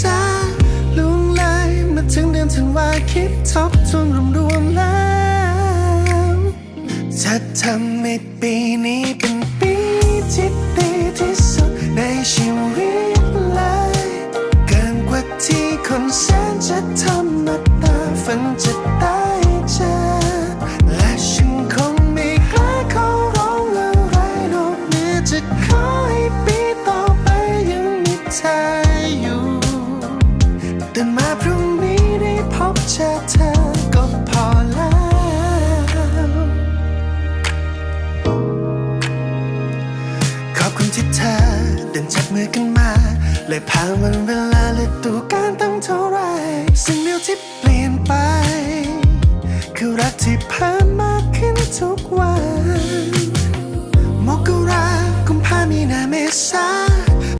ษาลุงเลยมาถึงเดือนธันวาคิดทบทวนรวมรวมๆแล้วจะทำให้ปีนี้เป็นปีที่ดีที่สุดในชีวิตเลยเกินกว่าที่คนแสนจะธรรมดาฝันจะตา ได้พบเจอเธอก็พอแล้ว ขอบคุณที่เธอเดินจับมือกันมา เลยผ่านวันเวลาและดูการตั้งเท่าไร สิ่งเดียวที่เปลี่ยนไป คือรักที่เพิ่มมากขึ้นทุกวัน มกรากุมภามีนาเมษา